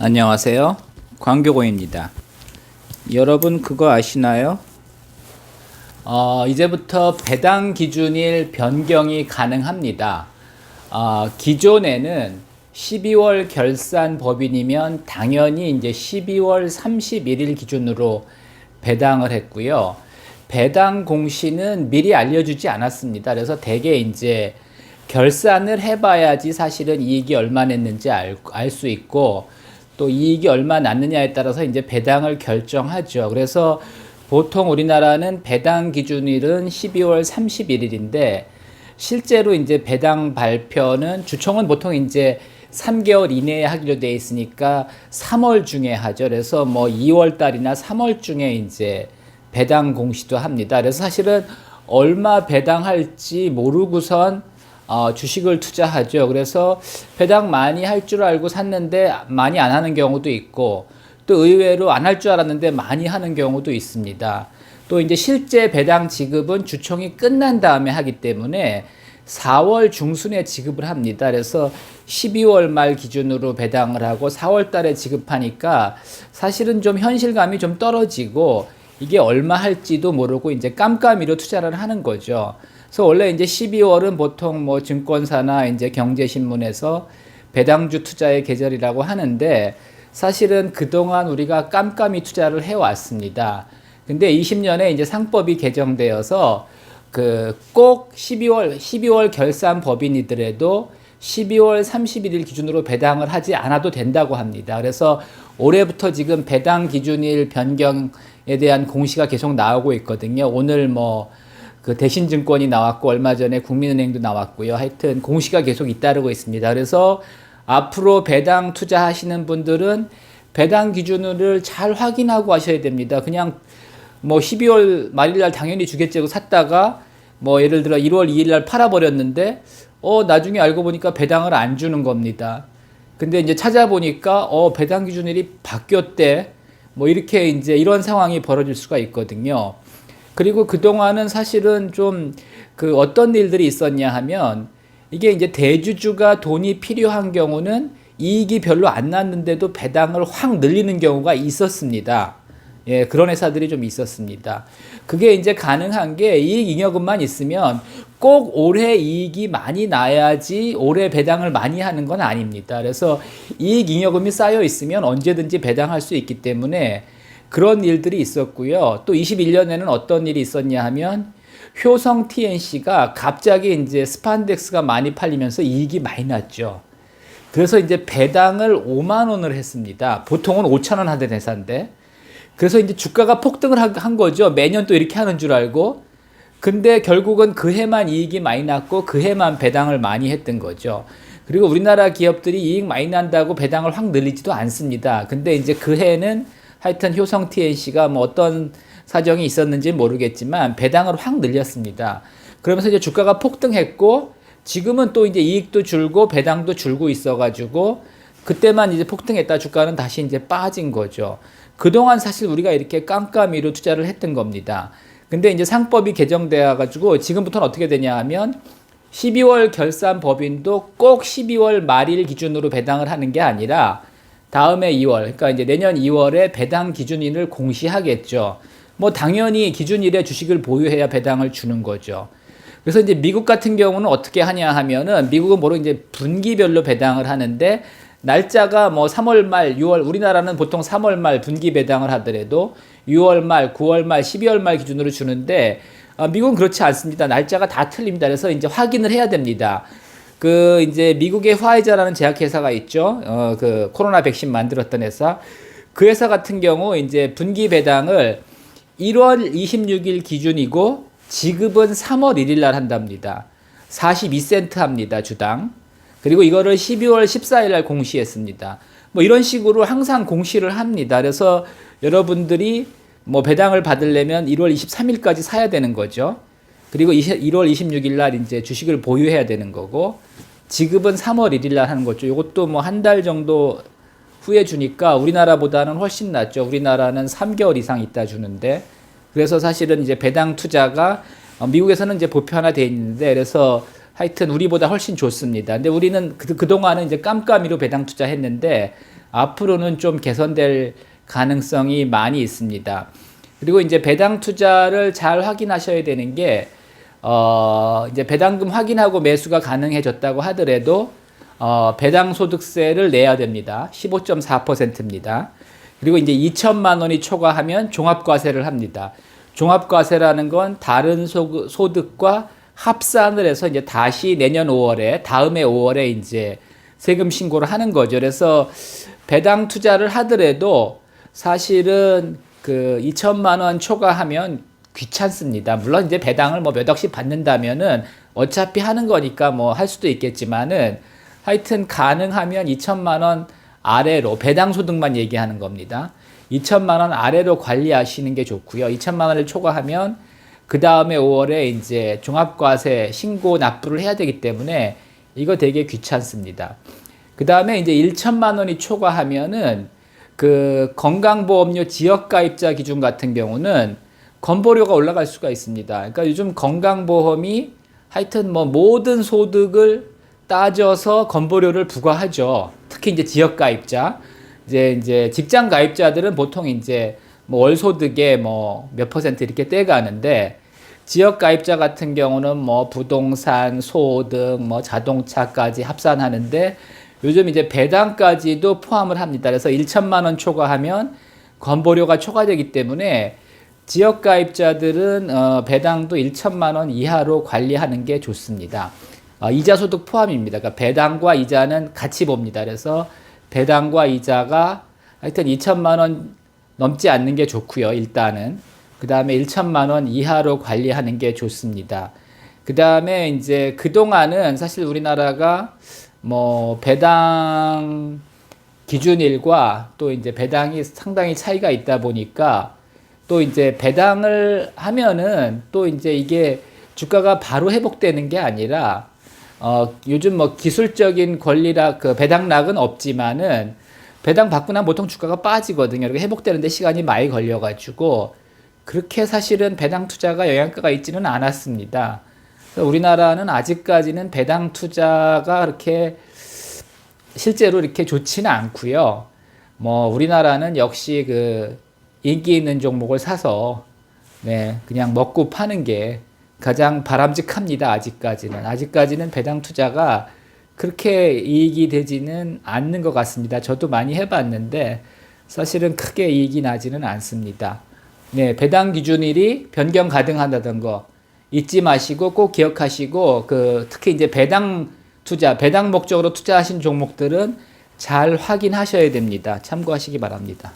안녕하세요. 광교고입니다. 여러분 그거 아시나요? 어, 이제부터 배당 기준일 변경이 가능합니다. 어, 기존에는 12월 결산 법인이면 당연히 이제 12월 31일 기준으로 배당을 했고요. 배당 공시는 미리 알려주지 않았습니다. 그래서 대개 이제 결산을 해봐야지 사실은 이익이 얼마 냈는지 알 수 있고 또 이익이 얼마 났느냐에 따라서 이제 배당을 결정하죠. 그래서 보통 우리나라는 배당 기준일은 12월 31일인데 실제로 이제 배당 발표는 주총은 보통 이제 3개월 이내에 하기로 돼 있으니까 3월 중에 하죠. 그래서 뭐 2월 달이나 3월 중에 이제 배당 공시도 합니다. 그래서 사실은 얼마 배당할지 모르고선 어, 주식을 투자하죠. 그래서 배당 많이 할 줄 알고 샀는데 많이 안 하는 경우도 있고 또 의외로 안 할 줄 알았는데 많이 하는 경우도 있습니다. 또 이제 실제 배당 지급은 주총이 끝난 다음에 하기 때문에 4월 중순에 지급을 합니다. 그래서 12월 말 기준으로 배당을 하고 4월 달에 지급하니까 사실은 좀 현실감이 좀 떨어지고 이게 얼마 할지도 모르고 이제 깜깜이로 투자를 하는 거죠. 그래서 원래 이제 12월은 보통 뭐 증권사나 이제 경제신문에서 배당주 투자의 계절이라고 하는데 사실은 그동안 우리가 깜깜이 투자를 해왔습니다. 근데 20년에 이제 상법이 개정되어서 그 꼭 12월, 12월 결산 법인이더라도 12월 31일 기준으로 배당을 하지 않아도 된다고 합니다. 그래서 올해부터 지금 배당 기준일 변경에 대한 공시가 계속 나오고 있거든요. 오늘 뭐 그 대신증권이 나왔고 얼마 전에 국민은행도 나왔고요. 하여튼 공시가 계속 잇따르고 있습니다. 그래서 앞으로 배당 투자하시는 분들은 배당 기준을 잘 확인하고 하셔야 됩니다. 그냥 뭐 12월 말일날 당연히 주겠지 하고 샀다가 뭐 예를 들어 1월 2일날 팔아버렸는데 어 나중에 알고 보니까 배당을 안 주는 겁니다. 근데 이제 찾아보니까 어 배당 기준일이 바뀌었대. 뭐 이렇게 이제 이런 상황이 벌어질 수가 있거든요. 그리고 그동안은 사실은 좀 그 어떤 일들이 있었냐 하면 이게 이제 대주주가 돈이 필요한 경우는 이익이 별로 안 났는데도 배당을 확 늘리는 경우가 있었습니다. 예, 그런 회사들이 좀 있었습니다. 그게 이제 가능한 게 이익 잉여금만 있으면 꼭 올해 이익이 많이 나야지 올해 배당을 많이 하는 건 아닙니다. 그래서 이익 잉여금이 쌓여 있으면 언제든지 배당할 수 있기 때문에 그런 일들이 있었고요. 또 21년에는 어떤 일이 있었냐 하면 효성 TNC가 갑자기 이제 스판덱스가 많이 팔리면서 이익이 많이 났죠. 그래서 이제 배당을 5만 원을 했습니다. 보통은 5천 원 하던 회사인데. 그래서 이제 주가가 폭등을 한 거죠. 매년 또 이렇게 하는 줄 알고. 근데 결국은 그 해만 이익이 많이 났고 그 해만 배당을 많이 했던 거죠. 그리고 우리나라 기업들이 이익 많이 난다고 배당을 확 늘리지도 않습니다. 근데 이제 그 해는 하여튼 효성 TNC가 뭐 어떤 사정이 있었는지 모르겠지만 배당을 확 늘렸습니다. 그러면서 이제 주가가 폭등했고 지금은 또 이제 이익도 줄고 배당도 줄고 있어가지고 그때만 이제 폭등했다 주가는 다시 이제 빠진 거죠. 그동안 사실 우리가 이렇게 깜깜이로 투자를 했던 겁니다. 근데 이제 상법이 개정되어 가지고 지금부터는 어떻게 되냐 하면 12월 결산 법인도 꼭 12월 말일 기준으로 배당을 하는 게 아니라 다음에 2월, 그러니까 이제 내년 2월에 배당 기준일을 공시하겠죠. 뭐 당연히 기준일에 주식을 보유해야 배당을 주는 거죠. 그래서 이제 미국 같은 경우는 어떻게 하냐 하면은 미국은 뭐로 이제 분기별로 배당을 하는데 날짜가 뭐 3월 말, 6월 우리나라는 보통 3월 말 분기 배당을 하더라도 6월 말, 9월 말, 12월 말 기준으로 주는데 어, 미국은 그렇지 않습니다. 날짜가 다 틀립니다. 그래서 이제 확인을 해야 됩니다. 그 이제 미국의 화이자라는 제약회사가 있죠. 어, 그 코로나 백신 만들었던 회사. 그 회사 같은 경우 이제 분기 배당을 1월 26일 기준이고 지급은 3월 1일 날 한답니다. 42센트 합니다, 주당. 그리고 이거를 12월 14일 날 공시했습니다. 뭐 이런 식으로 항상 공시를 합니다. 그래서 여러분들이 뭐 배당을 받으려면 1월 23일까지 사야 되는 거죠. 그리고 1월 26일 날 이제 주식을 보유해야 되는 거고 지급은 3월 1일 날 하는 거죠. 이것도 뭐 한 달 정도 후에 주니까 우리나라보다는 훨씬 낫죠. 우리나라는 3개월 이상 있다 주는데 그래서 사실은 이제 배당 투자가 어, 미국에서는 이제 보편화돼 있는데 그래서 하여튼 우리보다 훨씬 좋습니다. 근데 우리는 그, 그동안은 이제 깜깜이로 배당 투자했는데 앞으로는 좀 개선될 가능성이 많이 있습니다. 그리고 이제 배당 투자를 잘 확인하셔야 되는 게 어, 이제 배당금 확인하고 매수가 가능해졌다고 하더라도 어, 배당 소득세를 내야 됩니다. 15.4%입니다. 그리고 이제 2천만 원이 초과하면 종합과세를 합니다. 종합과세라는 건 다른 소, 소득과 합산을 해서 이제 다시 내년 5월에 다음해 5월에 이제 세금 신고를 하는 거죠. 그래서 배당 투자를 하더라도 사실은 그 2천만 원 초과하면 귀찮습니다. 물론 이제 배당을 뭐 몇 억씩 받는다면은 어차피 하는 거니까 뭐 할 수도 있겠지만은 하여튼 가능하면 2천만 원 아래로 배당 소득만 얘기하는 겁니다. 2천만 원 아래로 관리하시는 게 좋고요. 2천만 원을 초과하면 그 다음에 5월에 이제 종합과세 신고 납부를 해야 되기 때문에 이거 되게 귀찮습니다. 그 다음에 이제 1천만 원이 초과하면은 그 건강보험료 지역가입자 기준 같은 경우는 건보료가 올라갈 수가 있습니다. 그러니까 요즘 건강보험이 하여튼 뭐 모든 소득을 따져서 건보료를 부과하죠. 특히 이제 지역 가입자, 이제 이제 직장 가입자들은 보통 이제 뭐 월소득의 뭐몇 퍼센트 이렇게 떼가는데 지역 가입자 같은 경우는 뭐 부동산, 소득, 뭐 자동차까지 합산하는데 요즘 이제 배당까지도 포함을 합니다. 그래서 1천만 원 초과하면 건보료가 초과되기 때문에 지역 가입자들은 어, 배당도 1천만 원 이하로 관리하는 게 좋습니다. 어, 이자 소득 포함입니다. 그러니까 배당과 이자는 같이 봅니다. 그래서 배당과 이자가 하여튼 2천만 원 넘지 않는 게 좋고요. 일단은 그 다음에 1천만 원 이하로 관리하는 게 좋습니다. 그 다음에 이제 그 동안은 사실 우리나라가 뭐 배당 기준일과 또 이제 배당이 상당히 차이가 있다 보니까 또 이제 배당을 하면은 또 이제 이게 주가가 바로 회복되는 게 아니라 어 요즘 뭐 기술적인 권리라 그 배당락은 없지만은 배당 받고 나면 보통 주가가 빠지거든요. 이렇게 회복되는데 시간이 많이 걸려가지고 그렇게 사실은 배당 투자가 영향가가 있지는 않았습니다. 우리나라는 아직까지는 배당 투자가 그렇게 실제로 이렇게 좋지는 않고요. 뭐 우리나라는 역시 그 인기 있는 종목을 사서 네 그냥 먹고 파는 게 가장 바람직합니다. 아직까지는 아직까지는 배당 투자가 그렇게 이익이 되지는 않는 것 같습니다. 저도 많이 해봤는데 사실은 크게 이익이 나지는 않습니다. 네 배당 기준일이 변경 가능하다던 거 잊지 마시고 꼭 기억하시고 그 특히 이제 배당 투자 배당 목적으로 투자하신 종목들은 잘 확인하셔야 됩니다. 참고하시기 바랍니다.